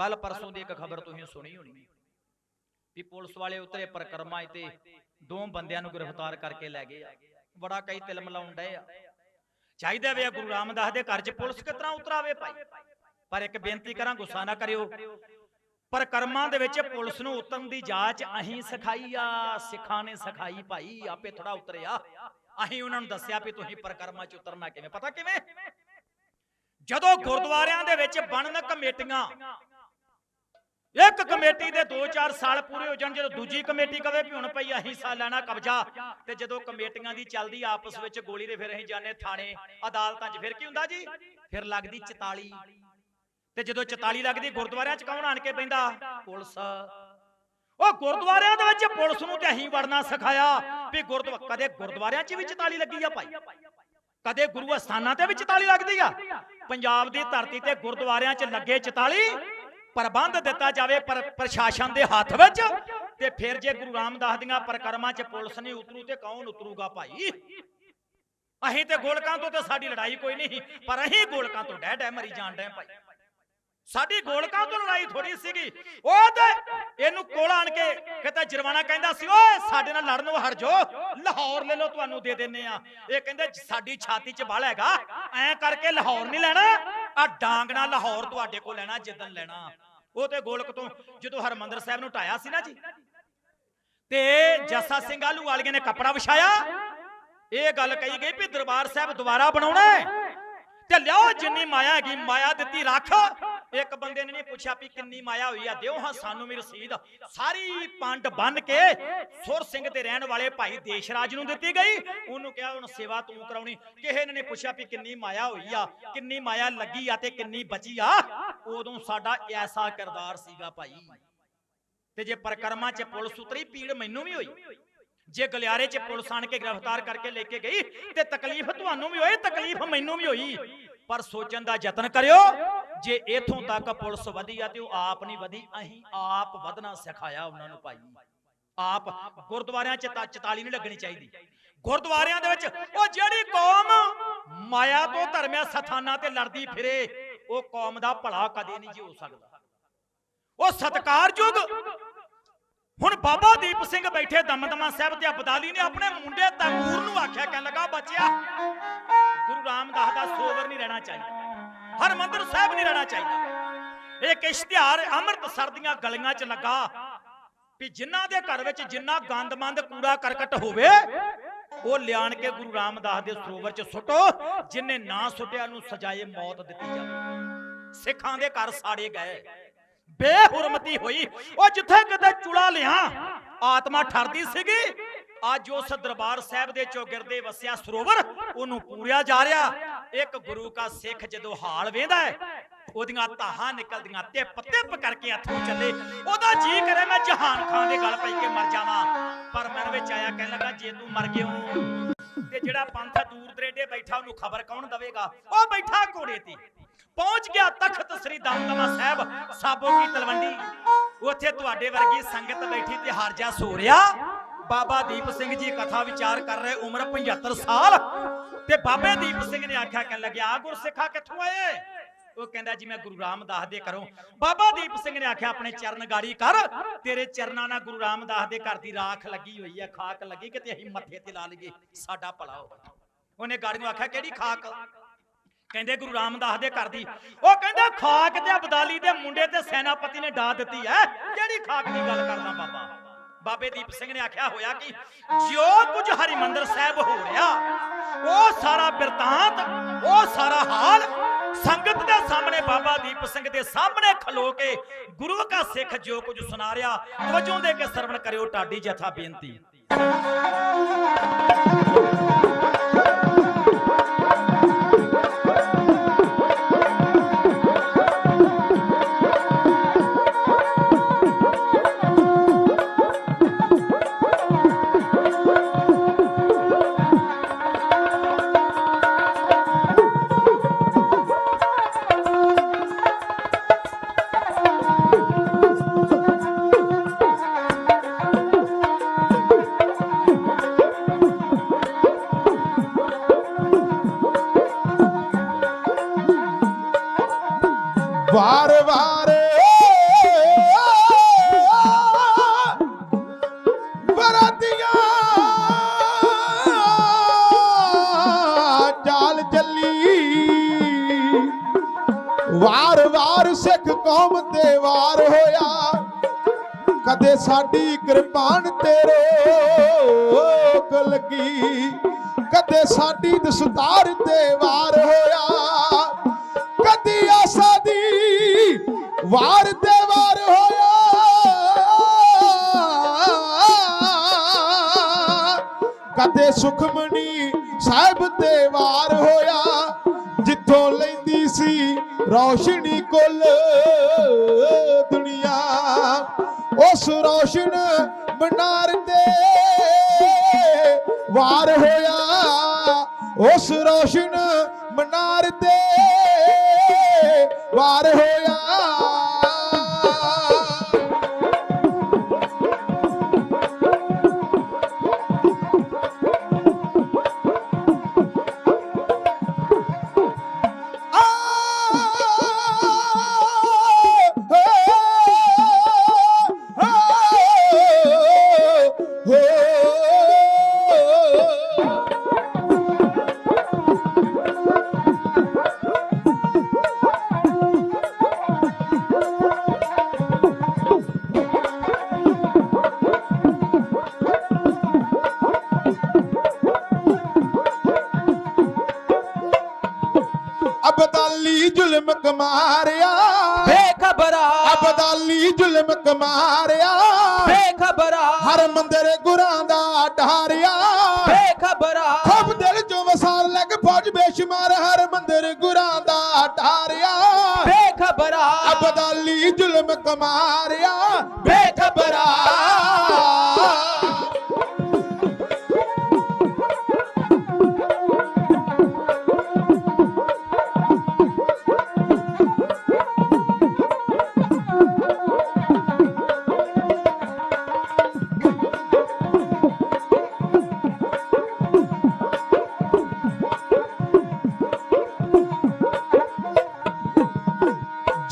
ਕੱਲ ਪਰਸੋਂ ਦੀ ਇੱਕ ਖਬਰ ਤੁਸੀਂ ਸੁਣੀ ਹੋਣੀ। ਵੀ ਪੁਲਿਸ ਵਾਲੇ ਉਤਰੇ ਪ੍ਰਕਰਮਾਂ ਤੇ ਦੋ ਬੰਦਿਆਂ ਨੂੰ ਗ੍ਰਿਫਤਾਰ ਕਰਕੇ ਲੈ ਗਏ ਆ। ਬੜਾ ਕਈ ਤਿਲਮ ਲਾਉਣ ਡਏ ਆ। ਚਾਹੀਦਾ ਵੇ ਗੁਰੂ ਰਾਮਦਾਸ ਦੇ ਘਰ 'ਚ ਪੁਲਿਸ ਤਰ੍ਹਾਂ ਉਤਰਾਵੇ ਭਾਈ। ਪਰ ਇੱਕ ਬੇਨਤੀ ਕਰਾਂ ਗੁੱਸਾ ਨਾ ਕਰਿਓ। ਪਰ ਕਰਮਾਂ ਦੇ ਵਿੱਚ ਪੁਲਿਸ ਨੂੰ ਉਤਰਨ ਦੀ ਜਾਂਚ ਅਹੀਂ ਸਿਖਾਈ ਆ ਸਿੱਖਾਂ ਨੇ ਸਿਖਾਈ ਭਾਈ ਆਪੇ ਥੋੜਾ ਉਤਰਿਆ। ਅਹੀਂ ਉਹਨਾਂ ਨੂੰ ਦੱਸਿਆ ਵੀ ਤੁਸੀਂ ਪਰਕਰਮਾਂ 'ਚ ਉਤਰਨਾ ਕਿਵੇਂ? ਪਤਾ ਕਿਵੇਂ? ਜਦੋਂ ਗੁਰਦੁਆਰਿਆਂ ਦੇ ਵਿੱਚ ਬਣਨ ਕਮੇਟੀਆਂ ਇੱਕ ਕਮੇਟੀ ਦੇ 2-4 ਸਾਲ ਪੂਰੇ ਹੋ ਜਾਣ, ਜਦੋਂ ਦੂਜੀ ਕਮੇਟੀ ਕਵੇ ਵੀ ਹੁਣ ਪਈ ਅਸੀਂ ਹਿੱਸਾ ਲੈਣਾ ਕਬਜ਼ਾ, ਤੇ ਜਦੋਂ ਕਮੇਟੀਆਂ ਦੀ ਚੱਲਦੀ ਆਪਸ ਵਿੱਚ ਗੋਲੀ ਦੇ ਫਿਰ ਅਸੀਂ ਜਾਣੇ ਥਾਣੇ, ਅਦਾਲਤਾਂ 'ਚ, ਫਿਰ ਕੀ ਹੁੰਦਾ ਜੀ? ਫਿਰ ਲੱਗਦੀ 44 ਤੇ ਜਦੋਂ 44 ਲੱਗਦੀ, ਗੁਰਦੁਆਰਿਆਂ 'ਚ ਕੌਣ ਆਣ ਕੇ ਪੈਂਦਾ ਪੁਲਿਸ। ਉਹ ਗੁਰਦੁਆਰਿਆਂ ਦੇ ਵਿੱਚ ਪੁਲਿਸ ਨੂੰ ਤੇ ਅਸੀਂ ਵੜਨਾ ਸਿਖਾਇਆ ਵੀ ਗੁਰਦੁਆਰਾ ਕਦੇ ਗੁਰਦੁਆਰਿਆਂ 'ਚ ਵੀ 44 ਲੱਗੀ ਆ ਭਾਈ? ਕਦੇ ਗੁਰੂ ਅਸਥਾਨਾਂ ਤੇ ਵੀ 44 ਲੱਗਦੀ ਆ? ਪੰਜਾਬ ਦੀ ਧਰਤੀ ਤੇ ਗੁਰਦੁਆਰਿਆਂ 'ਚ ਲੱਗੇ 44 ਪ੍ਰਬੰਧ ਦਿੱਤਾ ਜਾਵੇ ਪ੍ਰਸ਼ਾਸਨ ਦੇ ਹੱਥ ਵਿੱਚ, ਤੇ ਫਿਰ ਜੇ ਗੁਰੂ ਰਾਮਦਾਸ ਦੀਆਂ ਪ੍ਰਕਰਮਾਂ 'ਚ ਪੁਲਿਸ ਨਹੀਂ ਉਤਰੂ, ਤੇ ਕੌਣ ਉਤਰੂਗਾ ਭਾਈ? ਅਸੀਂ ਤੇ ਗੋਲਕਾਂ ਤੋਂ ਤੇ ਸਾਡੀ ਲੜਾਈ ਕੋਈ ਨਹੀਂ, ਪਰ ਅਸੀਂ ਗੋਲਕਾਂ ਤੋਂ ਡਹਿ ਡਹਿ ਮਰੀ ਜਾਣ ਡਏ ਭਾਈ। ਸਾਡੀ ਗੋਲਕਾਂ ਤੋਂ ਲੜਾਈ ਥੋੜੀ ਸੀਗੀ। ਉਹ ਤੇ ਇਹਨੂੰ ਕੋਲ ਆਣ ਕੇ ਕਿਤੇ ਜਰਵਾਣਾ ਕਹਿੰਦਾ ਸੀ, ਓਏ, ਸਾਡੇ ਨਾਲ ਲੜਨ ਨੂੰ ਹਟ ਜਾਓ। ਲਾਹੌਰ ਲੈ ਲਓ, ਤੁਹਾਨੂੰ ਦੇ ਦਿੰਨੇ ਆ। ਇਹ ਕਹਿੰਦੇ, ਸਾਡੀ ਛਾਤੀ 'ਚ ਬਲ ਹੈਗਾ। ਐ ਕਰਕੇ ਲਾਹੌਰ ਨਹੀਂ ਲੈਣਾ। ਆ ਡਾਂਗ ਲਾਹੌਰ ਤੁਹਾਡੇ ਕੋਲ ਲੈਣਾ, ਜਿੱਦਣ ਲੈਣਾ। ਉਹ ਤੇ ਗੋਲਕ ਤੋਂ ਜਦੋਂ ਹਰਮੰਦਰ ਸਾਹਿਬ ਨੂੰ ਢਾਇਆ ਸੀ ਨਾ ਜੀ। ਤੇ ਜੱਸਾ ਸਿੰਘ ਆਲੂ ਵਾਲੀਆਂ ਨੇ ਕੱਪੜਾ ਵਿਛਾਇਆ। ਇਹ ਗੱਲ ਕਹੀ ਗਈ ਵੀ ਦਰਬਾਰ ਸਾਹਿਬ ਦੁਬਾਰਾ ਬਣਾਉਣਾ ਤੇ ਲਿਆਓ, ਜਿੰਨੀ ਮਾਇਆ ਹੈਗੀ, ਮਾਇਆ ਦਿੱਤੀ ਰੱਖ। ਇੱਕ ਬੰਦੇ ਨੇ ਨਹੀਂ ਪੁੱਛਿਆ ਵੀ ਕਿੰਨੀ ਮਾਇਆ ਹੋਈ ਆ ਦਿਓ ਹਾਂ ਸਾਨੂੰ ਵੀ ਰਸੀਦ। ਸਾਰੀ ਪੰਡ ਬੰਨ ਕੇ ਸੁਰ ਸਿੰਘ ਦੇ ਰਹਿਣ ਵਾਲੇ ਭਾਈ ਦੇਸ਼ਰਾਜ ਨੂੰ ਦਿੱਤੀ ਗਈ। ਉਹਨੂੰ ਕਿਹਾ ਹੁਣ ਸੇਵਾ ਤੂੰ ਕਰਾਉਣੀ। ਕਿਸੇ ਨੇ ਪੁੱਛਿਆ ਵੀ ਕਿੰਨੀ ਮਾਇਆ ਹੋਈ ਆ ਕਿੰਨੀ ਮਾਇਆ ਲੱਗੀ ਆ ਤੇ ਕਿੰਨੀ ਬਚੀ ਆ। ਉਦੋਂ ਸਾਡਾ ਐਸਾ ਕਿਰਦਾਰ ਸੀਗਾ ਭਾਈ। ਤੇ ਜੇ ਪਰਕਰਮਾਂ 'ਚ ਪੁਲਿਸ ਉਤਰੀ ਪੀੜ ਮੈਨੂੰ ਵੀ ਹੋਈ। ਜੇ ਗਲਿਆਰੇ 'ਚ ਪੁਲਿਸ ਆਣ ਕੇ ਗ੍ਰਿਫਤਾਰ ਕਰਕੇ ਲੈ ਕੇ ਗਈ ਤੇ ਤਕਲੀਫ ਤੁਹਾਨੂੰ ਵੀ ਹੋਈ ਤਕਲੀਫ ਮੈਨੂੰ ਵੀ ਹੋਈ। ਪਰ ਸੋਚਣ ਦਾ ਯਤਨ ਕਰਿਓ ਜੇ ਇਥੋਂ ਤੱਕ ਪੁਲਿਸ ਵਧੀ ਆ ਤੇ ਉਹ ਆਪ ਨਹੀਂ ਵਧੀ, ਅਸੀਂ ਆਪ ਵਧਣਾ ਸਿਖਾਇਆ ਉਹਨਾਂ ਨੂੰ ਭਾਈ। ਆਪ ਗੁਰਦੁਆਰਿਆਂ 'ਚ ਤਾਂ 44 ਨਹੀਂ ਲੱਗਣੀ ਚਾਹੀਦੀ। ਗੁਰਦੁਆਰਿਆਂ ਦੇ ਵਿੱਚ ਉਹ ਜਿਹੜੀ ਕੌਮ ਮਾਇਆ ਤੋਂ ਧਰਮਿਆ ਸਥਾਨਾਂ ਤੇ ਲੜਦੀ ਫਿਰੇ, ਉਹ ਕੌਮ ਦਾ ਭਲਾ ਕਦੇ ਨਹੀਂ ਜੀ ਹੋ ਸਕਦਾ। ਉਹ ਸਤਕਾਰਯੋਗ ਹੁਣ ਬਾਬਾ ਦੀਪ ਸਿੰਘ ਬੈਠੇ ਦਮਦਮਾ ਸਾਹਿਬ ਤੇ ਅਬਦਾਲੀ ਨੇ ਆਪਣੇ ਮੁੰਡੇ ਤੈਮੂਰ ਨੂੰ ਆਖਿਆ, ਕਹਿਣ ਲੱਗਾ, ਬੱਚਿਆ, ਗੁਰੂ ਰਾਮਦਾਸ ਦਾ ਸੋਵਰ ਨਹੀਂ ਰਹਿਣਾ ਚਾਹੀਦਾ। ਹਰਮੰਦਰ ਸਾਹਿਬ ਨਹੀਂ ਰਹਿਣਾ ਚਾਹੀਦਾ। ਇੱਕ ਇਸ਼ਤਿਹਾਰ ਅੰਮ੍ਰਿਤਸਰ ਦੀਆਂ ਗਲੀਆਂ 'ਚ ਲੱਗਾ ਵੀ ਜਿਨ੍ਹਾਂ ਦੇ ਘਰ ਵਿੱਚ ਜਿੰਨਾ ਗੰਦਮੰਦ ਕੂੜਾ ਕਰਕਟ ਹੋਵੇ, ਉਹ ਲਿਆਣ ਕੇ ਗੁਰੂ ਰਾਮਦਾਸ ਦੇ ਸਰੋਵਰ 'ਚ ਸੁੱਟੋ, ਜਿਨੇ ਨਾ ਸੁੱਟਿਆ ਨੂੰ ਸਜ਼ਾਏ ਮੌਤ ਦਿੱਤੀ ਜਾਵੇ। ਸਿੱਖਾਂ ਦੇ ਘਰ ਸਾੜੇ ਗਏ। ਬੇਹੁਰਮਤੀ ਹੋਈ। ਉਹ ਜਿੱਥੇ ਕਿਤੇ ਚੁਲਾ ਲਿਆ, ਆਤਮਾ ਠਰਦੀ ਸੀਗੀ। ਅੱਜ ਉਸ ਦਰਬਾਰ ਸਾਹਿਬ ਦੇ ਚੌਗਿਰਦੇ ਵਸਿਆ ਸਰੋਵਰ, ਉਹਨੂੰ ਪੂਰਿਆ ਜਾ ਰਿਹਾ। ਇੱਕ ਗੁਰੂ ਕਾ ਸਿੱਖ ਜਦੋਂ ਹਾਲ ਵੇਂਦਾ ਹੈ, ਉਹਦੀਆਂ ਤਾਹਾਂ ਨਿਕਲਦੀਆਂ ਟਿਪ ਟਿਪ ਕਰਕੇ ਹੱਥੋਂ ਚੱਲੇ। ਉਹਦਾ ਜੀ ਕਰੇ, ਮੈਂ ਜਹਾਨ ਖਾਨ ਦੇ ਗਲ ਪਈ ਕੇ ਮਰ ਜਾਵਾਂ। ਪਰ ਮਨ ਵਿੱਚ ਆਇਆ, ਕਹਿਣ ਲੱਗਾ, ਜੇ ਤੂੰ ਮਰ ਗਿਓ, ਤੇ ਜਿਹੜਾ ਪੰਥ ਦੂਰ ਦਰੇਡੇ ਬੈਠਾ, ਉਹਨੂੰ ਖਬਰ ਕੌਣ ਦੇਵੇਗਾ? ਉਹ ਬੈਠਾ ਘੋੜੇ ਤੇ। ਪਹੁੰਚ ਗਿਆ ਤਖਤ ਸ੍ਰੀ ਦਮਦਮਾ ਸਾਹਿਬ, ਸਾਬੋ ਕੀ ਤਲਵੰਡੀ। ਉੱਥੇ ਤੁਹਾਡੇ ਵਰਗੀ ਸੰਗਤ ਬੈਠੀ ਤੇ ਹਰਜਾ ਸੋ ਰਿਹਾ। ਬਾਬਾ ਦੀਪ ਸਿੰਘ ਜੀ ਕਥਾ ਵਿਚਾਰ ਕਰ ਰਹੇ, ਉਮਰ 75 ਸਾਲ। ਤੇ ਬਾਬੇ ਦੀਪ ਸਿੰਘ ਨੇ ਆਖਿਆ, ਕਹਿਣ ਲੱਗਿਆ ਆ ਗੁਰਸਿੱਖਾ ਕਿੱਥੋਂ ਆਏ? ਉਹ ਕਹਿੰਦਾ ਜੀ, ਮੈਂ ਗੁਰੂ ਰਾਮਦਾਸ ਦੇ ਘਰੋਂ। ਬਾਬਾ ਦੀਪ ਸਿੰਘ ਨੇ ਆਖਿਆ, ਆਪਣੇ ਚਰਨ ਗਾੜੀ ਕਰ, ਤੇਰੇ ਚਰਨਾਂ ਨਾਲ ਗੁਰੂ ਰਾਮਦਾਸ ਦੇ ਘਰ ਦੀ ਰਾਖ ਲੱਗੀ ਹੋਈ ਹੈ, ਖਾਕ ਲੱਗੀ, ਕਿਤੇ ਅਸੀਂ ਮੱਥੇ ਤੇ ਲਾ ਲਈਏ, ਸਾਡਾ ਭਲਾ ਹੋ ਉਹਨੇ ਗਾੜੀ ਨੂੰ ਆਖਿਆ, ਕਿਹੜੀ ਖਾਕ? ਕਹਿੰਦੇ, ਗੁਰੂ ਰਾਮਦਾਸ ਦੇ ਘਰ ਦੀ। ਉਹ ਕਹਿੰਦਾ, ਖਾਕ ਤੇ ਅਬਦਾਲੀ ਦੇ ਮੁੰਡੇ ਤੇ ਸੈਨਾਪਤੀ ਨੇ ਡਾ ਦਿੱਤੀ ਹੈ। ਕਿਹੜੀ ਖਾਕ ਦੀ ਗੱਲ ਕਰਦਾ ਬਾਬਾ? ਬਾਬੇ ਦੀਪ ਸਿੰਘ ਨੇ ਆਖਿਆ ਹੋਇਆ ਕਿ ਜੋ ਕੁਝ ਹਰਿਮੰਦਰ ਸਾਹਿਬ ਹੋ ਰਿਹਾ ਉਹ ਸਾਰਾ ਬਿਰਤਾਂਤ ਉਹ ਸਾਰਾ ਹਾਲ ਸੰਗਤ ਦੇ ਸਾਹਮਣੇ ਬਾਬਾ ਦੀਪ ਸਿੰਘ ਦੇ ਸਾਹਮਣੇ ਖਲੋ ਕੇ ਗੁਰੂ ਕਾ ਸਿੱਖ ਜੋ ਕੁਝ ਸੁਣਾ ਰਿਹਾ ਤਵਜੋਂ ਦੇ ਕੇ ਸਰਵਣ ਕਰਿਓ ਢਾਡੀ ਜਥਾ ਬੇਨਤੀ। ਚੱਲੀ। ਵਾਰ ਵਾਰ ਸਿੱਖ ਕੌਮ ਤੇ ਵਾਰ ਹੋਇਆ। ਕਦੇ ਸਾਡੀ ਕਿਰਪਾਨ ਤੇ ਰੋਕ ਲੱਗੀ। ਕਦੇ ਸਾਡੀ ਦਸਤਾਰ ਤੇ ਵਾਰ ਹੋਇਆ। ਕਦੀ ਆਸਾ ਦੀ ਵਾਰ ਤੇ ਵਾਰ ਹੋਇਆ। ਕਦੇ ਸੁਖਮਣੀ ਸਾਹਿਬ ਤੇ ਵਾਰ ਹੋਇਆ, ਜਿੱਥੋਂ ਲੈਂਦੀ ਸੀ ਰੌਸ਼ਨੀ ਕੁੱਲ ਦੁਨੀਆ। ਉਸ ਰੌਸ਼ਨ ਮਨਾਰ ਤੇ ਵਾਰ ਹੋਇਆ, ਉਸ ਰੌਸ਼ਨ ਮਨਾਰ ਤੇ ਵਾਰ ਹੋਇਆ। ਜ਼ੁਲਮ ਕਮਾਰਿਆ। ਬੇਖਬਰਾ। ਅਬਦਾਲੀ ਜ਼ੁਲਮ ਕਮਾਰਿਆ। ਬੇਖਬਰਾ। ਹਰ ਮੰਦਰ ਗੁਰਾਂ ਦਾ ਢਾਰਿਆ ਬੇਖਬਰਾ। ਖੁਬ ਦਿਲ ਚੋਂ ਵਸਾਰ ਲੱਗ ਫੌਜ ਬੇਸ਼ੁਮਾਰ ਹਰ ਮੰਦਰ ਗੁਰਾਂ ਦਾ ਢਾਰਿਆ ਬੇਖਬਰਾ। ਅਬਦਾਲੀ ਜ਼ੁਲਮ ਕਮਾਰਿਆ। ਬੇਖਬਰਾ।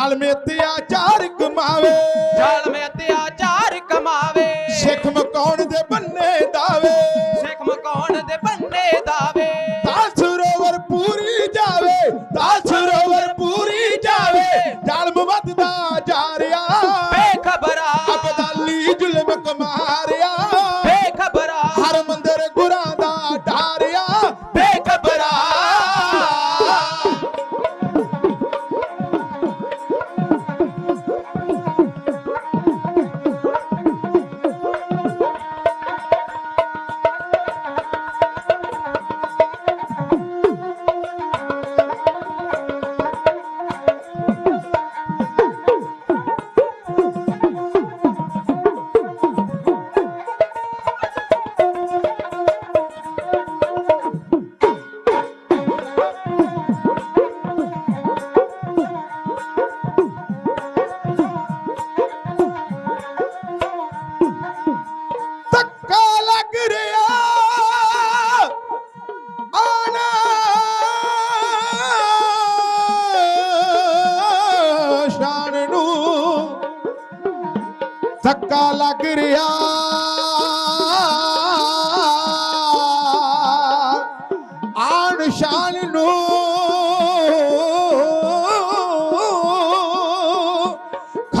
ਜ਼ਾਲਮ ਅਤਿਆਚਾਰ ਕਮਾਵੇ। ਜ਼ਾਲਮ ਅਤਿਆਚਾਰ ਕਮਾਵੇ। ਸਿੱਖ ਮਕਾਉਣ ਦੇ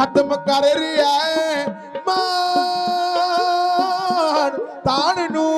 ਖਤਮ ਕਰ ਰਿਹਾ ਹੈ। ਮਾਨ ਤਾਣ ਨੂੰ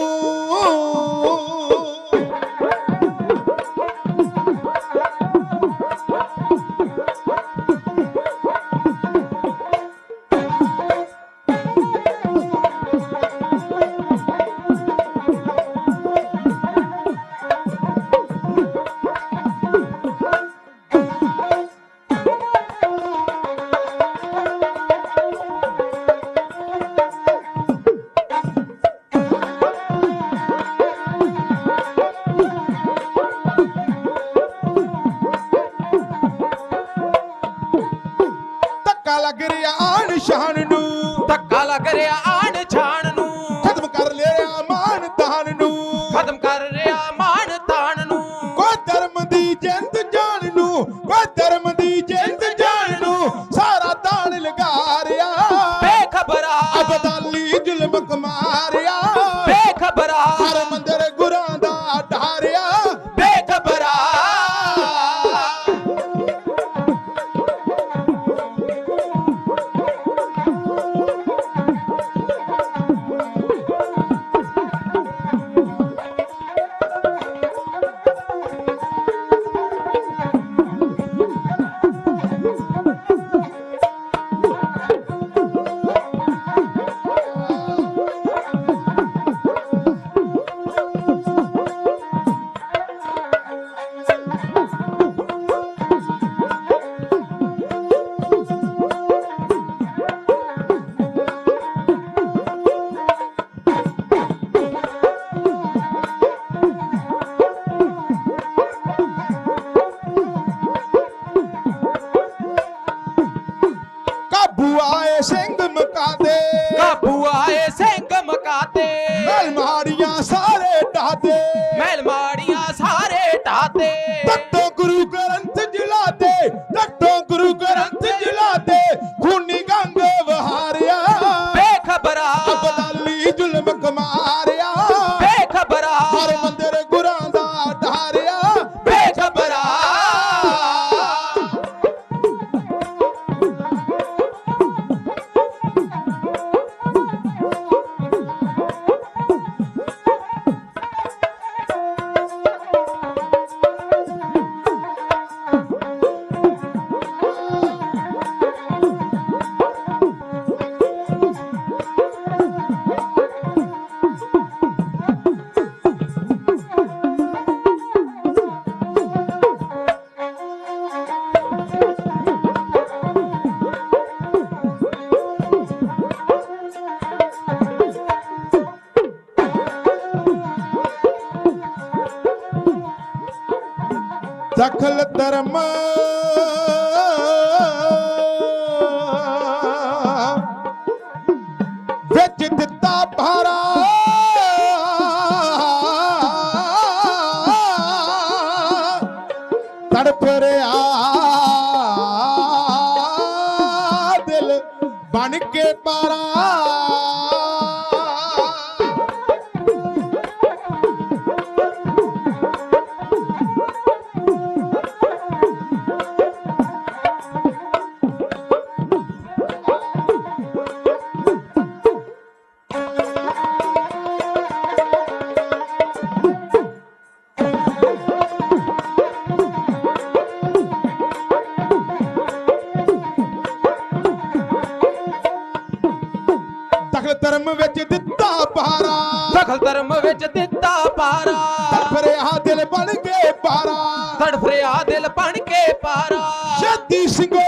ਢਾਦੇ ਮਹਿਲ ਮਾੜੀਆਂ ਸਾਰੇ ਢਾਤੇ ਤੱਟੋ ਗੁਰੂ ਗ੍ਰੰਥ ਦਖਲ ਧਰਮ। ਵਿੱਚ ਦਿੱਤਾ ਭਾਰਾ। ਤੜਪ ਰਿਆ। ਦਿਲ ਬਣ ਕੇ ਪਾਰਾ। ਧਰਮ ਵਿੱਚ ਦਿੱਤਾ ਪਾਰਾ। ਤੜਪ ਰਿਆ ਦਿਲ ਬਣ ਕੇ ਪਾਰਾ। ਤੜਫਰਿਆ ਦਿਲ ਬਣ ਕੇ ਪਾਰਾ। ਸ਼ਾਦੀ ਸਿੰਘੋ